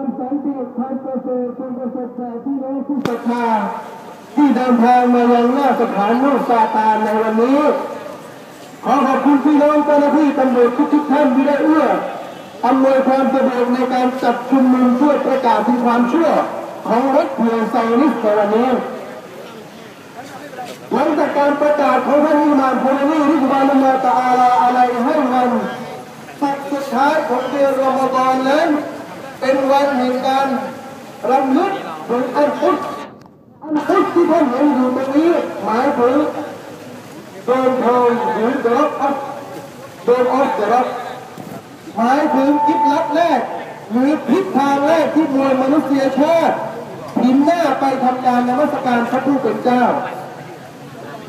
ความสันติความประเสริฐความประเสริฐแก่พี่น้องผู้ศรัทธาที่เดินทางมายังหน้าสถานนูซาตานในวันนี้ ขอขอบคุณพี่น้องเจ้าหน้าที่ตำรวจทุกๆท่านที่ได้เอื้ออำนวยความสะดวกในการจัดชุมนุมเพื่อประกาศถึงความเชื่อของรถเพื่อไซนิสในวันนี้หลังจากการประกาศของท่านอิหม่ามโคลานีริบาลลาตะอาลาอะไรให้วันสุดสุดท้ายของเดือนรอมฎอนนั้น เป็นวันแห่งการรำลึกถึงอันพุทธอันพุทธที่ท่านเห็นอยู่ตรงนี้หมายถึงโดนทองหรือเดรออฟโดนออฟเดรอฟหมายถึงกิบลับแรก หรือทิศทางแรกที่มวลมนุษยชาติหินหน้าไปทำการนมัสการพระผู้เป็นเจ้า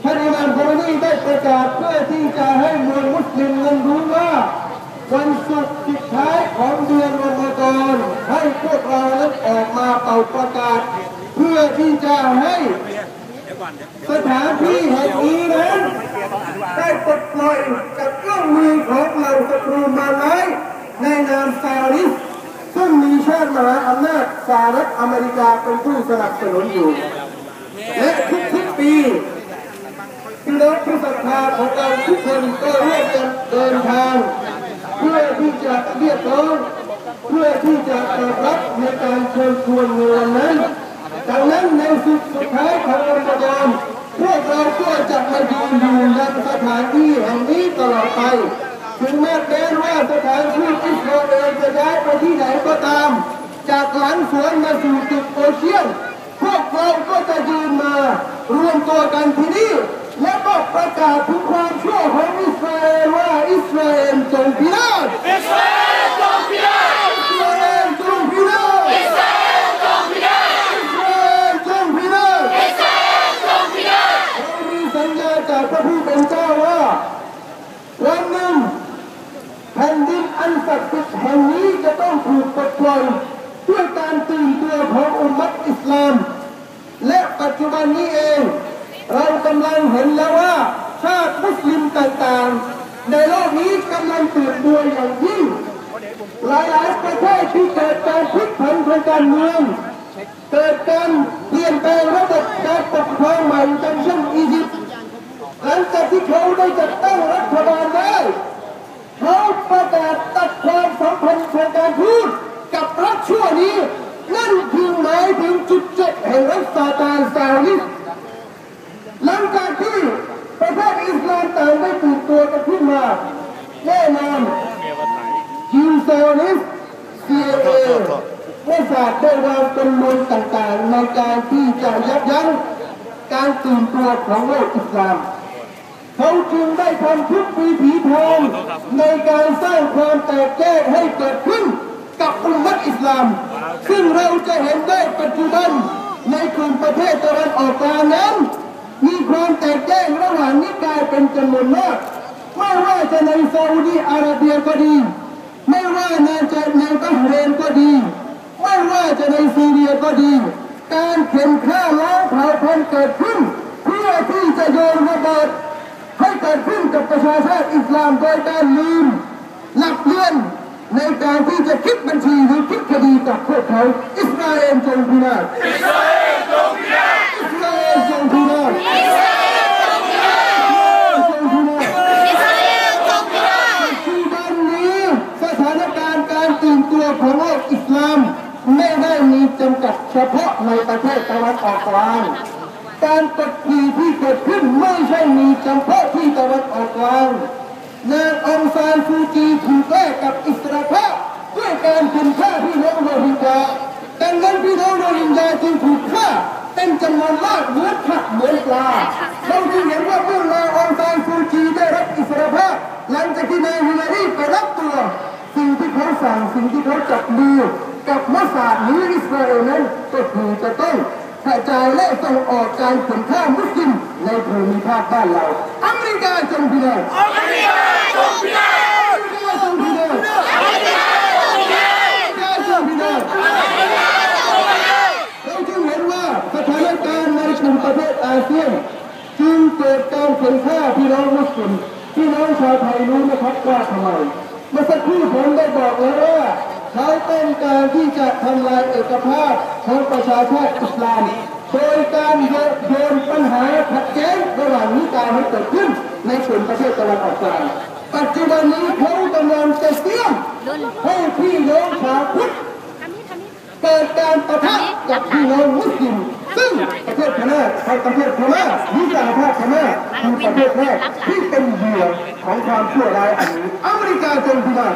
ท่านอิหม่ามโคลานีได้ประกาศเพื่อที่จะให้มวลมุสลิมนั้นรู้ว่าวันศุกร์สุดท้ายของเดือนรอมฎอนให้พวกเรานั้นออกมา เป่าประกาศ เพื่อที่จะให้สถานที่แห่งนี้นั้นได้ปลดปล่อยจากเครื่องมือของเราศัตรูมาไว้ในนามซาลิสซึ่งมีชาติมหาอำนาจสหรัฐอเมริกาเป็นผู้สนับสนุนอยู่ และทุกๆปีพี่น้องผู้ศรัทธาของเราทุกคนก็ร่วมกันเดินทาง เพื่อที่จะเรียกร้อง เพื่อที่จะตอบรับในการเชิญชวนในวันนั้นดังนั้นในสุดสุดท้ายของรอมฎอนพวกเราก็จะมายืนอยู่ในสถานที่แห่งนี้ตลอดไปถึงแม้แม้ว่าสถานทูตอิสราเอลจะย้ายไปที่ไหนก็ตาม จากหลังสวนมาสู่ตึกโอเชียน พวกเราก็จะยืนมารวมตัวกันที่นี่และก็ประกาศถึงความชั่วของอิสราเอลว่าอิสราเอลจงพินาศ อิสราเอลจงพินาศ อิสราเอลจงพินาศ อิสราเอลจงพินาศ อิสราเอลจงพินาศ อิสราเอลจงพินาศ เรามีสัญญาจากพระผู้เป็นเจ้าว่า วันหนึ่งแผ่นดินอัน ศักดิ์สิทธิ์แห่งนี้จะต้องถูกปลดปล่อยด้วยการตื่นตัวของอุมมัตอิสลาม และปัจจุบันนี้เอง เรากำลังเห็นแล้วว่า ชาติมุสลิมต่างๆ ในโลกนี้กำลังตื่นตัวอย่างยิ่ง หลายๆประเทศที่เกิดการพลิกผันทางการเมือง เกิดการเปลี่ยนแปลงระบบการปกครองใหม่อย่างเช่นอียิปต์หลังจากที่เขาได้จัดตั้งรัฐบาลได้เขาประกาศตัดความสัมพันธ์ทางการทูตกับรัฐชั่วนี้ นั่นคือหมายถึงจุดจบแห่งรัฐซาตานซาลิสหลังจากที่ประเทศอิสลามต่างได้ตื่นตัวกันขึ้นมาแน่นอนยิวเซลนิส CIA ได้ฝากได้วางจำนวนต่างๆ ใน การที่จะยับยั้งการตื่นตัวของโลกอิสลามเขาจึงได้ทำทุกปีผีทองในการสร้างความแตกแยกให้เกิดขึ้นกับอุมมัตอิสลาม ซึ่งเราจะเห็นได้ปัจจุบันในกลุ่มประเทศตะวันออกกลางนั้น มีความแตกแยกระหว่างนิกายเป็นจำนวนมากไม่ว่าจะในซาอุดีอาระเบียก็ดี ไม่ว่าในจะในบัฮเรนก็ดี ไม่ว่าจะในซีเรียก็ดี การเข็นฆ่าล้างเผ่าพันธุ์เกิดขึ้น เพื่อที่จะโยนระเบิดให้เกิดขึ้นกับประชาชาติอิสลามโดยการลืมหลักเลื่อนในการที่จะคิดบัญชีหรือคิดคดีกับพวกเขาอิสราเอลจงพินาศอิสราเอลจงพินาศอิสราเอลจงพินาศ อิสราเอลจงพินาศ จงพินาศ อิสราเอลจงพินาศ ปัจจุบันนี้สถานการณ์การตื่นตัวของโลกอิสลาม ไม่ได้มีจำกัด เฉพาะในประเทศตะวันออกกลาง การกดขี่ที่เกิดขึ้นไม่ใช่มีเฉพาะที่ตะวันออกกลางนางองซานซูจีถูกแลกกับอิสระภาพด้วยการเข็นฆ่าพี่น้องโรฮิงญาดังนั้นพี่น้องโรฮิงญาจึงถูกฆ่าเป็นจำนวนมากเหมือนผักเหมือนปลาเราจึงเห็นว่าเมื่อนางองซานซูจีได้รับอิสระภาพ หลังจากที่นายฮิลลารีไปรับตัว สิ่งที่เขาสั่งสิ่งที่เขาจับมือ กับมัสยิดหรืออิสราเอลนั้นก็คือจะต้องกระจายและส่งออกการขนข้ามุสลิมในภูมิภาคบ้านเราอเมริกาจงพินาศอเมริกาจงพินาศอเมริกาจงพินาศอเมริกาจงพินาศอเมริกาจงพินาศอเราจงพินาศเราจึงเห็นว่าสถานการณ์ในกลุ่มประเทศอาเซียนจึงเกิดการขนข้าพี่น้องมุสลิมพี่น้องชาวไทยรู้นะครับว่าทำไมเมื่อสักครู่ผมได้บอกแล้วว่า เขาต้องการที่จะทำลายเอกภาพของประชาชาติอิสลามโดยการโยนปัญหาขัดแย้งระหว่างนิกายให้เกิดขึ้นในส่วนประเทศตะวันออกกลางปัจจุบันนี้เขากำลังจะเตรียมให้พี่น้องชาวพุทธเกิดการประทะกับพี่น้องมุสลิมซึ่งประเทศพม่าประเทศพม่าวิสาภาพพม่าคือประเทศแรกที่เป็นเหยื่อของความชั่วร้ายอันนี้อเมริกาจงพินาศ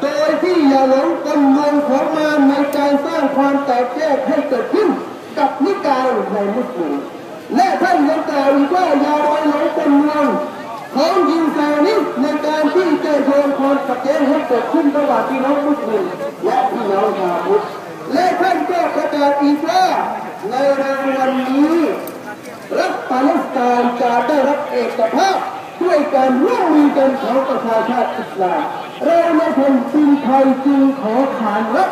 โดยที่อย่าหลงกลลวงของมารในการสร้างความแตกแยกให้เกิดขึ้นกับนิกายในมุสลิมและท่านยังกล่าวอีกว่าอย่าไปหลงกลลวงของยิงซานิสในการที่จะโยนความขัดแย้งให้เกิดขึ้นระหว่างพี่น้องมุสลิมและพี่น้องชาวพุทธและท่านก็ประกาศอีกว่าในรางวัลนี้รัฐปาเลสไตน์จะได้รับเอกภาพด้วยการร่วมมือกันของประชาชาติอิสลาม เราในแผ่นดินไทยจึงขอขานรับ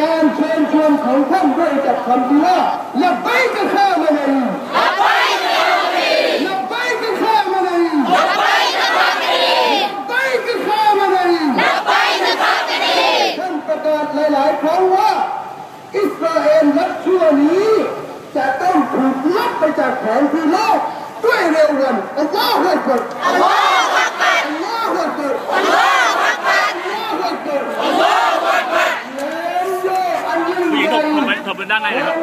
การเชิญชวนของท่านด้วยกับคำที่ว่าอย่าไปกับข้ามาเลยละไปกับข้าพเจ้าอย่าไปกับข้ามาเลยละไปกับข้าพเจ้าไปกับข้ามาเลยละไปกับข้าพเจ้าท่านประกาศหลาย ๆ ครั้งว่า อิสราเอลรัฐชั่วนี้ จะต้องถูกลบไปจากแผนที่โลกด้วยเร็ววันอัลลอฮฺอักบัรอัลลอฮฺอักบัรอัลลอฮฺอักบั ด้านในน่อยครับ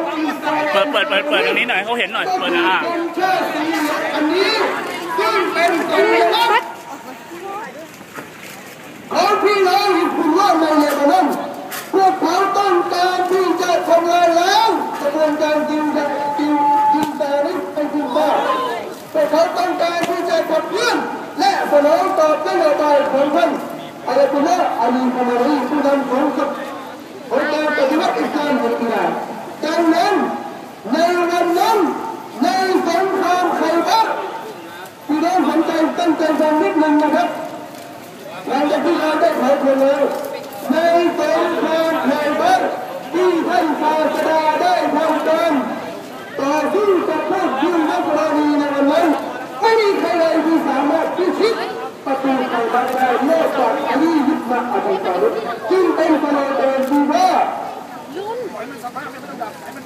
เปิดเปิดเปิดเปิดตรงนี้หน่อยเขาเห็นหน่อย เปิดนะอ่าธงชาติสีเหลืองอันนี้ซึ่งเป็นสัญลักษณ์ของพี่น้องฮิซบุลลอฮ์ในเลบานอนพวกเขาต้องการที่จะทำลายล้างกระบวนการยิงยิงยิงยิงตาลิสเป็นยิงบ้าพวกเขาต้องการที่จะขับเคลื่อนและสนองตอบนโยบายของท่านอายะตุลลอฮ์อาลีคามารีผู้นำสูงสุดของการปฏิวัติอิสลามของอิหร่านดัง นั้น ในวันนั้นในสงครามไคเบอร์พี่น้องสนใจตั้งใจฟังนิดหนึ่งนะครับหลังจากที่เราได้เผยแพร่แล้วในสงครามไคเบอร์ที่ท่านศาสดาได้ทำการต่อสู้กับพวกยิวนักรณีในวันนั้นไม่มีใครเลยที่สามารถพิชิตประตูไคเบอร์ได้นอกจากอาลียิบนะอับดุลตาลิบจึงเป็นสโลแกนที่ว่า ลุ้น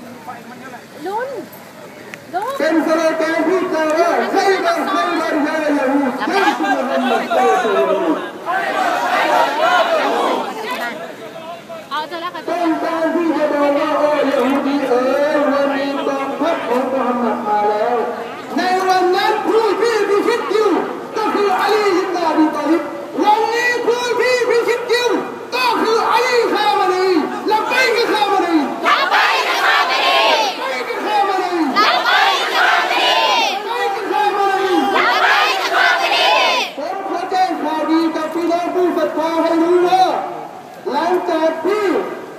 ลุ้นลุ้นเป็นสโลแกนที่ น้องผู้ศรัทธาให้รู้ว่าหลังจากที่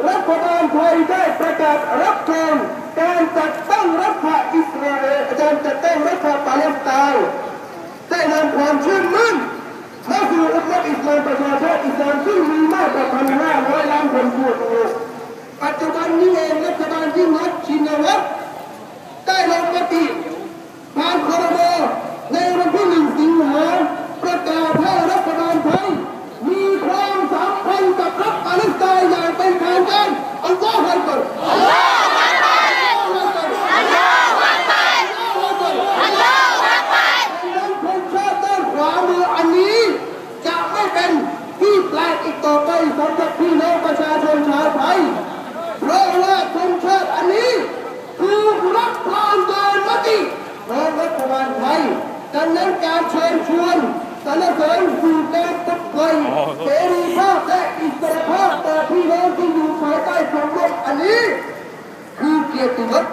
รัฐบาลไทยได้ประกาศรับรองการจัดตั้งรัฐอิสราเอลการจัดตั้งรัฐปาเลสไตน์ได้นำความชื่นมื่นเข้าสู่อุมมะอิสลามประชาชาติอิสลามซึ่งมีมากกว่าพันห้าร้อยล้านคนทั่วโลกปัจจุบันนี้เองรัฐบาลยิ่งรักชินวัตรได้ลงมติผ่านคอรมอในวันที่หนึ่งสิงหาประกาศให้รัฐบาลไทย มีความสัมพันธ์กับรัฐปาเลสไตน์อย่างเป็นทางการอัลลอฮฺอักบัรอัลลอฮฺอักบัรอัลลอฮฺอักบัรอัลลอฮฺอักบัรอัลลอฮฺอักบัรดังนั้นคนชาติด้านขวามืออันนี้ จะไม่เป็นที่แปลกอีกต่อไปสำหรับพี่น้องประชาชนชาวไทย เพราะว่าธงชาติอันนี้ถูกรับรองโดยมติ ของรัฐบาลไทยดังนั้นการเชิญชวนสรรเสริญสู่การปลดปล่อยเสรีภาพและอิสรภาพต่อพี่น้องที่อยู่ภายใต้ความร่มอันนี้ คือเกียรติยศ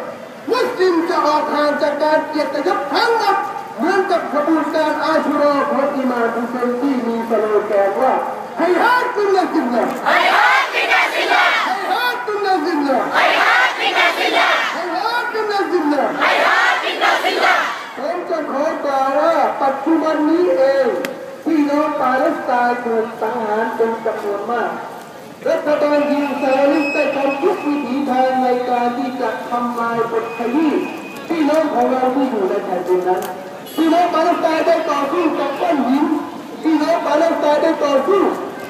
มุสลิมจะออกห่างจากการเกียรติยศทั้งหมดเหมือนกับขบวนการอาชุรอของอิมามอุซัยที่มีสโลแกนว่าให้ฮาดกุลละจินนะให้ฮัต ถูกสังหารเป็นจำนวนมากรัฐบาลยิงซาลิสได้ทำทุกวิถีทางในการที่จะทำลายบทขยี้พี่น้องของเราที่อยู่ในแผ่นดินนั้นพี่น้องปาเลสไตน์ได้ต่อสู้กับก้อนหินพี่น้องปาเลสไตน์ได้ต่อสู้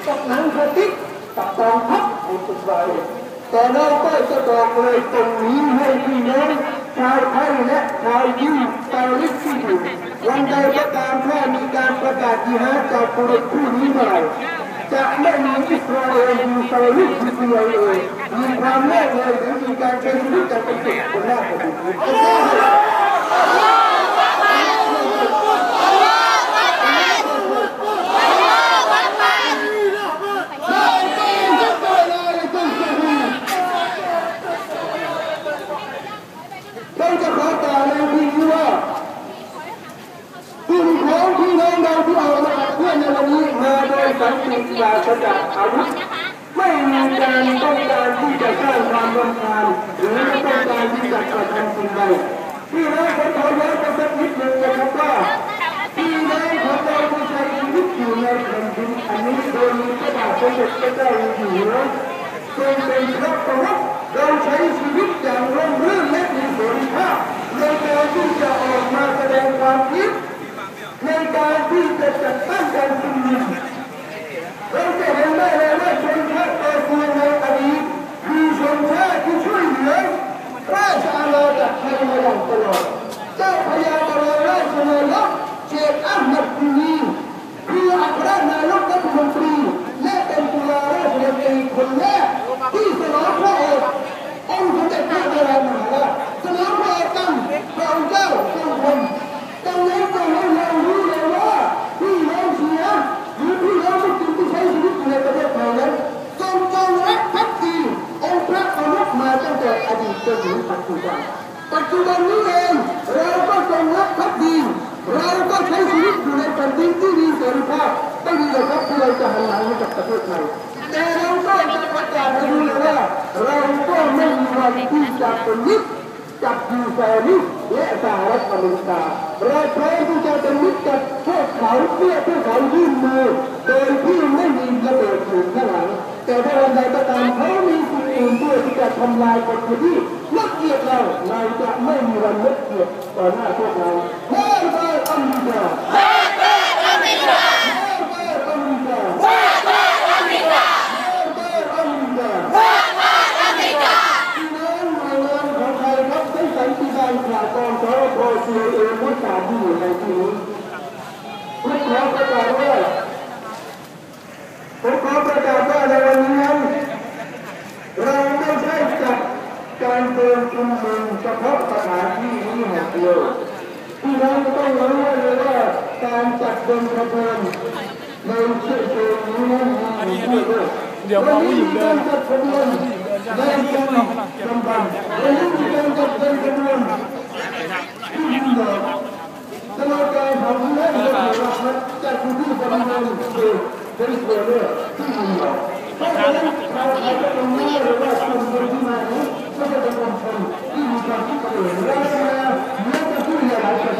กับหนังสติ๊กกับกองทัพในอิสราเอลแต่เราก็จะบอกเลยตรงนี้ให้พี่น้องชาวไทยและชาวยิวปาเลสไตน์ที่อยู่ วันใดก็ตามถ้ามีการประกาศยิฮาดจากบุรุษผู้นี้เมื่อไหร่จะไม่มีอิสราเอลมีซาลิสที่เดียวเลยมีความแน่เลยหรือมีการใช้ชีวิตกันเป็นสิบคนแรกของผมเราจะขอกล่าวในที่นี้ว่า กลุ่มของพี่น้องเราที่ออกมาขับเคลื่อนในวันนี้มาโดยสันติปราศจากอาวุธไม่มีการต้องการที่จะสร้างความรำคาญหรือไม่ต้องการที่จะกระ พี่น้องผมขอย้อนไปสักนิดหนึ่งนะครับว่าพี่น้องของเราที่ใช้ชีวิตอยู่ในแผ่นดินอันนี้โดยมีพระบาทสมเด็จพระเจ้าอยู่หัวทรงเป็นพระประมุขเราใช้ชีวิตอย่างร่มรื่นและมีเสรีภาพในการที่จะออกมาแสดงความคิดในการที่จะจัดตั้งการชุมนุมเราจะเห็นได้เลยว่าชนชาติเอเชียในอดีตมีชนชาติที่ช่วยเหลือราชอาณาจักรไทยมาอย่างตลอด เจ้าพญาบรมราชนายกเชคอัลมัดกุนีคืออัครนายกรัฐมนตรี และเป็นตุลาราชมนตรีคนแรกที่สนองพระโอษฐ์องค์สมเด็จพระบรมมหาราชสนองพระโอษฐ์กันพระองค์เจ้าทรงพล ดังนั้นก็ให้เรารู้เลยว่าพี่น้องเสียหรือพี่น้องมุสลิมที่ใช้ชีวิตอยู่ในประเทศไทยนั้นจงจงรักภักดีองค์พระประมุขมาตั้งแต่อดีตจนถึงปั จุบันปัจจุบันนี้เองเราก็จงรักภักดีเราก็ใช้ชีวิตอยู่ในแผ่นดินที่มีเสรีภาพไม่มีเลยครับที่เราจะหันหลังให้กับประเทศไทยแต่เราก็จะประกาศให้รู้เลยว่าเราก็ไม่มีวันที่จะเป็นมิตรกับยูซาลิและสหรัฐอเมริกาเราพร้อมที่จะเป็นมิตรกับพวก เขาเพื่อพวกเขายื่นมือโดยที่ไม่มีระเบิดอยู่ข้างหลังแต่ถ้าวันใดก็ตามเขามีสิ่งอื่นด้วยที่จะทำลายคนที่นักเกียรติเราเราจะไม่มีวันนักเกียรติต่อหน้าพวกเราเฮ้ยเฮ้ยอเมริกาเฮ้ยเฮ้ยอเมริกาเฮ้ยเฮ้ยอเมริกาเฮ้ยเฮ้ยอเมริกาเฮ้ยเฮ้ยอเมริกาพี่น้องหน่วยงานของไทยครับได้สันติบาลข่าวกองสรพซีเอผู้สาที่อยู่ในที่นี้ ขอประกาศว่าผมขอประกาศว่าในวันนี้นั้นเราไม่ใช่จัดการเดินชุมนุมเฉพาะสถานที่นี้แห่งเดียวพี่น้องต้องรู้ไว้เลยว่าการจัดเดินขบวนในเชื่อเชิงนี้นั้นมีผู้ด้วยเดี๋ยวมองผู้หญิงเดินจัดขบวนในการกำบังวันนี้มีการจัดเดินขบวนที่ยิ่งลอดการทำและเรื่องของเรจัดพื้นที่บริเวนยิ่งใหญ่ เพราะฉะนั้นเราอาจจะต้องรู้เลยว่ากลุ่มคนที่มานี้ไม่ใช่เป็นคนคนที่มีความคิดเห็นและมาเมื่อจะพูดในหลายประ